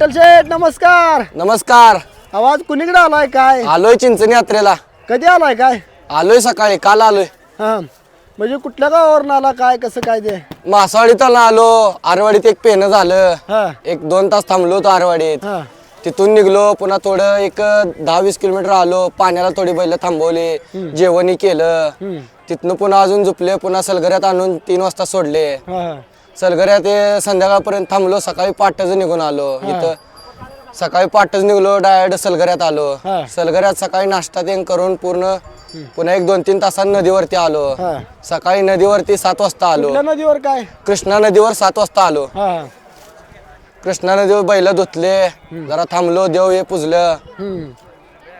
विठ्ठल शेठ नमस्कार. नमस्कार. आवाज कुणीकडे आलाय काय? आलोय चिंचणी यात्रेला. कधी आलाय काय? आलोय सकाळी काल आलोय. हा. म्हणजे कुठल्या गावावरून आला काय कसं काय ते? मासवाडीत आलो. आरवाडीत एक पेनं झालं. हा. एक दोन तास थांबलो होतो आरवाडीत. हा. तिथून निघलो पुन्हा थोडं एक दहा वीस किलोमीटर आलो. पाण्याला थोडी बैल थांबवली. जेवणी केलं. हम्म. तिथनं पुन्हा अजून झोपले. पुन्हा सलगऱ्यात आणून तीन वाजता सोडले. हा हा. सलगऱ्यात ते संध्याकाळपर्यंत थांबलो. सकाळी पाटच निघून आलो. इथं सकाळी पाटच निघलो डायरेक्ट सलगऱ्यात आलो. हा. सलगऱ्यात सकाळी नाश्ता ते करून पूर्ण पुन्हा एक दोन तीन तासात नदीवरती आलो. हा. सकाळी नदीवरती सात वाजता आलो. कुठल्या नदीवर काय? कृष्णा नदीवर सात वाजता आलो. हा. कृष्णा नदीवर बैल धुतले. जरा थांबलो देव हे पुजलं. हम्म.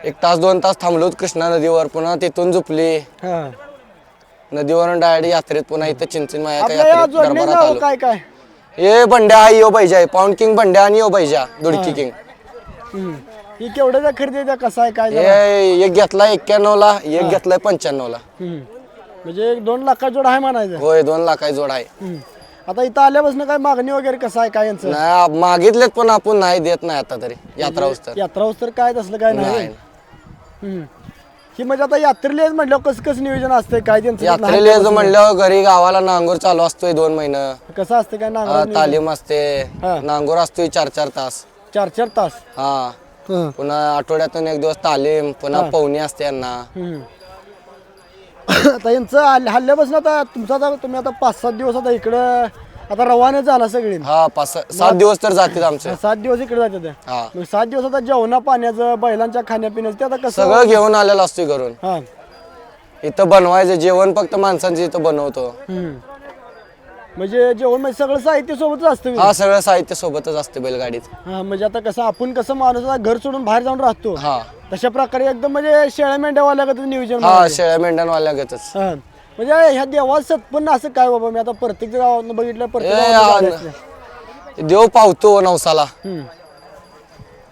एक तास दोन तास थांबलो कृष्णा नदीवर. पुन्हा तिथून झुपली. हा. नदीवरून डायरेक्ट यात्रेत पुन्हा इथं चिंचण माया आपल्या या यात्रेत जोडणी दरबारात नाव आलो. काय काय? हे बंड्या हा यो बैजा पाऊंड किंग बंड्या आणि यो बैजा दुडकी किंग हम्म. ही केवढ्याचा खरेदी द्या कसा आहे काय हे? एक घेतलाय एक्क्याण्णव ला एक घेतलाय पंच्याण्णव ला हम्म. म्हणजे एक दोन लाखा जोड आहे म्हणायचं. होय दोन लाखाची जोड आहे. हम्म. आता इथं आल्यापासून काय मागणी वगैरे कसं आहे काय यांचं? नाही आप- मागितलेत पण आपण नाही देत नाही आता तरी. यात्रा होस तर यात्रा तर काय तसलं काय नाही. नाही. हम्म. ही म्हणजे आता यात्रेला येत म्हटलं कसं कसं नियोजन असतंय? काय त्यांचं यात्रेला म्हणल्यावर घरी गावाला नांगोर चालू असतोय दोन महिने. कसं असतं काय अं, नांगर तालीम असते. हा. नांगोर असतोय चार चार तास. चार चार तास? हा. हं. पुन्हा आठवड्यातून एक दिवस तालीम पुन्हा पवनी असते यांना. हम्म. आता यांचं हल्ल्या- हल्ल्यापासून आता तुमचा आता तुम्ही आता पाच सात दिवस आता इकडं आता रवाने झाला सगळी. हा पाच सात दिवस तर जातील आमचे. सात दिवस इकडे जाते हा. मग सात दिवस आता जेवणा पाण्याचं बैलांच्या खाण्यापिण्याचं ते आता कसं सगळं घेऊन आलेलं असतोय घरून. हा. इथं बनवायचं जेवण फक्त माणसांचं इथं बनवतो. हम्म. म्हणजे जेवण म्हणजे सगळं साहित्य सोबतच असतं हा सगळं साहित्य सोबतच असते बैलगाडीत. हा म्हणजे आता कसं आपण कसं माणूस आता घर सोडून बाहेर जाऊन राहतो. हा. तशा प्रकारे एकदम म्हणजे शेळ्या मेंढ्यावाल्या नियोजन हा शेळ्या मेंढ्यांवाल्या गतच हा. म्हणजे ह्या देवाचं सत्पन्न असं काय बाबा? मी आता प्रत्येक गावात बघितलं प्रत्येक ए. देव पावतो नवसाला. हम्म.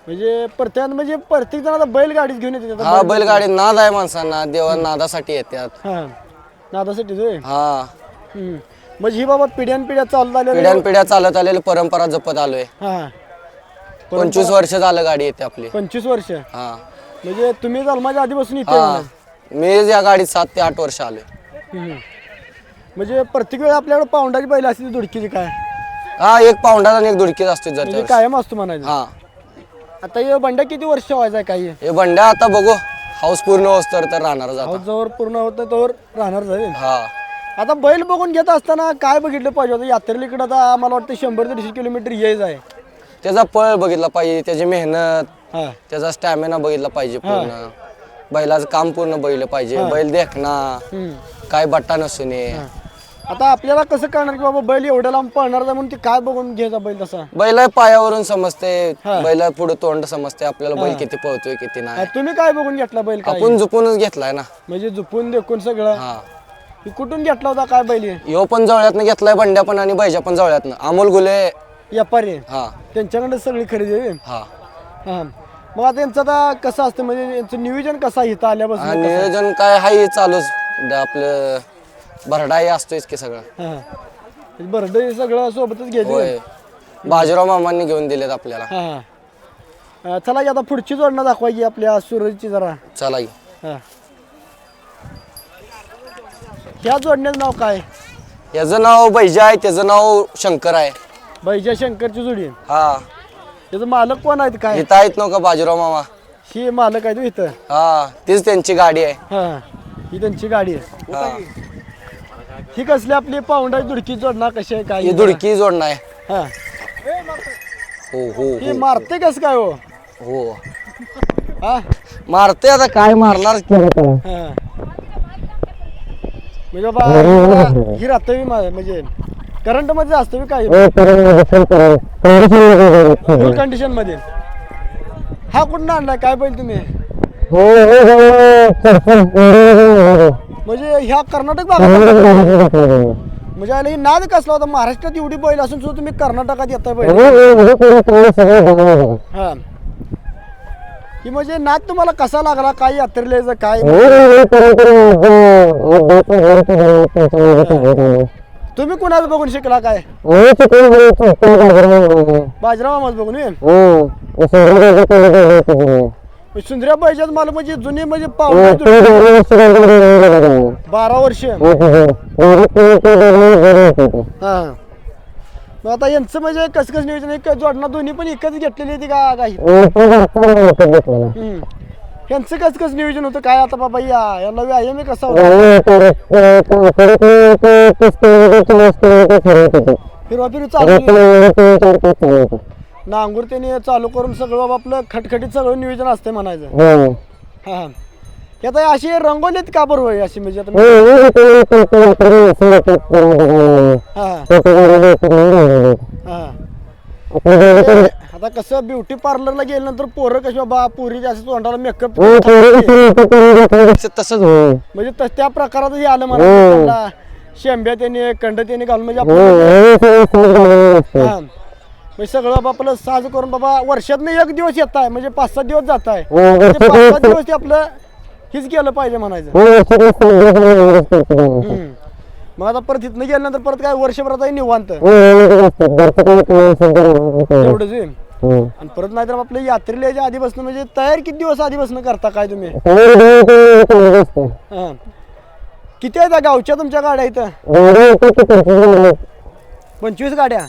म्हणजे प्रत्येक म्हणजे प्रत्येक जण आता बैलगाडीत घेऊन येते. हा बैलगाडी नाद आहे माणसांना. देवा नादासाठी येतात. हा. नादासाठी होय? हा. हम्म. म्हणजे ही बाबा पिढ्यान पिढ्या चालत आल्या पिढ्यान पिढ्या चालत आलेली परंपरा जपत आलोय. हा. पंचवीस वर्ष झालं गाडी येते आपली. पंचवीस वर्ष? हा. म्हणजे तुम्ही जन्माच्या आधीपासून इथे हा. मी या गाडीत सात ते आठ वर्ष आलोय. म्हणजे प्रत्येक वेळी आपल्याकडे पाऊंडाची बैल असते दुडकीची काय? हा एक पाऊंडाचा आणि एक दुडकीच असते म्हणजे कायम असतो म्हणायचं. हा. आता हे बंड्या किती वर्ष व्हायचा काय हे? बंड्या आता बघू हाऊस पूर्ण होस तर राहणार जाता. जवळ पूर्ण होतं तोवर राहणार जाईल. हा. आता बैल बघून घेत असताना काय बघितलं पाहिजे? होतं यात्रेला इकडं आता मला वाटतं शंभर ते दीडशे किलोमीटर यायचं आहे. त्याचा पळ बघितला पाहिजे त्याची मेहनत हा. त्याचा स्टॅमिना बघितला पाहिजे पूर्ण. बैलाचं काम पूर्ण बघितलं पाहिजे. बैल देखना हम्म. काय बट्टा नसू नये आता आपल्याला कसं कळणार की बाबा बैल एवढ्या लांब पळणार म्हणून ते काय बघून घ्यायचा बैल तसा? बैल पायावरून समजते. बैल पुढे तोंड समजते. आपल्याला बैल किती पळतोय किती नाही. तुम्ही काय बघून घेतला बैल काय? आपण झुपूनच घेतलाय ना. म्हणजे झुपून देखून सगळं? हा. हे कुठून घेतला होता काय बैल हे? यो पण जवळ्यातनं घेतलाय बंड्या पण आणि बैजा पण जवळ्यातनं. अमोल गुले. व्यापारी. आहे. हा. त्यांच्याकडे सगळी खरेदी आहे हा. हा. मग आता यांचं आता कसं असतं? म्हणजे यांचं नियोजन कसं आहे इथं आल्यापासून? आणि नियोजन काय हाय चालूच. ड- आपलं भरडाई असतोयच की सगळं. हा. म्हणजे बरं हे सगळं सोबतच घ्यायचं होय. बाजीराव मामांनी घेऊन दिलेत आपल्याला. हा हा. अं, चला की आता पुढची जोडणं दाखवा की आपल्या सूरजची जरा. चला की. हा. ह्या जोडण्याचं नाव काय? याचं नाव बैजा आहे त्याचं नाव शंकर आहे. बैजा शंकरची जोडी. हा. त्याचं मालक कोण आहेत काय? इथं आहेत नका बाजीराव मामा? ही मालक आहे तो इथं? हा तीच त्यांची गाडी आहे. हा ही त्यांची गाडी आहे. हा. ही कसली आपली पाऊंडाची दुडकी जोडणार कशी आहे काय ही दुडकी जोडणं आहे. हा. हो हो ही. मारते कसं काय हो? हो. हा? मारते आता काय मारणार? हा. म्हणजे बाबा ही राहतं म्हणजे करंटमध्ये असतं काय कंडिशनमध्ये हा कुठं आणलाय काय पाहिजे तुम्ही म्हणजे ह्या कर्नाटक भागात म्हणजे आला ही नाद कसला होता महाराष्ट्रात एवढी बैल असून सुद्धा तुम्ही कर्नाटकात बैल हा ही म्हणजे नाद तुम्हाला कसा लागला काय यात्रेला काय तुम्ही कुणाचं बघून शिकला काय? मी बाजीराव मामाच बघून. होय? हो. सुंदर्या पाहिजेत मला म्हणजे जुनी म्हणजे पाहुणे बारा वर्ष. हा मग आता यांचं म्हणजे कसं कसं नियोजन एक जोडणं दोन्ही पण एकच घेतलेली होती का काही हम्म. यांचं कस कसं नियोजन होतं? काय आता बाबा या याला व्यायाम आहे कसा होता फिरवा चालू नांगूर त्याने चालू करून सगळं बाबा आपलं खटखटीत सगळं नियोजन असते म्हणायचं. हा हे. आता अशी रंगवलीत का बरोबर आहे अशी म्हणजे आता हा. हा. आता कसं ब्युटी पार्लरला गेल्यानंतर पोरं कशी बाबा पोरी जास्त तोंडाला मेकअप तसंच हो. म्हणजे तस- त्या प्रकारात हे आलं मला शेंब्या त्याने कंड त्याने घालून म्हणजे आपलं हा. म्हणजे सगळं बाबा आपलं साज करून बाबा वर्षात एक दिवस येत आहे म्हणजे पाच सात दिवस जात आहे म्हणजे पाच सात दिवस ते आपलं हेच केलं पाहिजे म्हणायचं हम्म. मग आता परत इथनं गेल्यानंतर परत काय वर्षभरात आहे निवांत एवढंच आहे. आणि परत नाहीतर आपल्या यात्रेला यायच्या आधीपासून म्हणजे तयार किती दिवस आधीपासून करता काय तुम्ही हा. किती आहेत या गावच्या तुमच्या गाड्या इथं पंचवीस गाड्या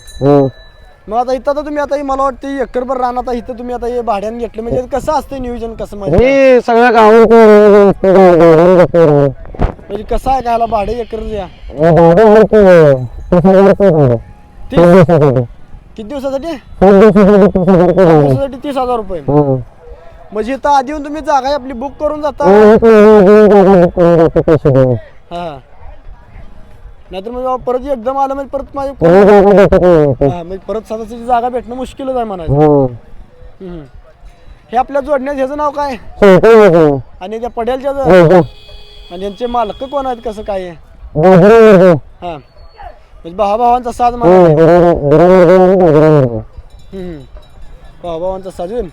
मग आता इथं तर तुम्ही आता हे मला वाटतं एकरभर रान आता इथं तुम्ही आता हे भाड्याने घेतलं म्हणजे कसं असतं नियोजन कसं म्हणजे हे सगळ्या गावात म्हणजे कसं आहे कायला भाडे एकर द्या किती दिवसासाठी? दिवसासाठी तीस हजार रुपये. म्हणजे इथं आधी येऊन तुम्ही जागा आपली बुक करून जाता? हा. नाहीतर म्हणजे बाबा परत एकदम आलं म्हणजे परत माझे हा, म्हणजे परत स्वतःची जागा भेटणं मुश्किलच आहे म्हणायचं. हम्म. हे आपल्या जोडण्यात ह्याचं नाव काय? आणि त्या पडेलच्या आणि यांचे मालक कोण आहेत? कसं काय आहे? हा. म्हणजे भावा भावांचा साज म्हणा भावा भावांचा साज होईल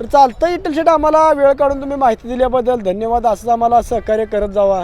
तर चालतं इटल शेट आम्हाला वेळ काढून तुम्ही माहिती दिल्याबद्दल धन्यवाद. असंच आम्हाला सहकार्य करत जावा.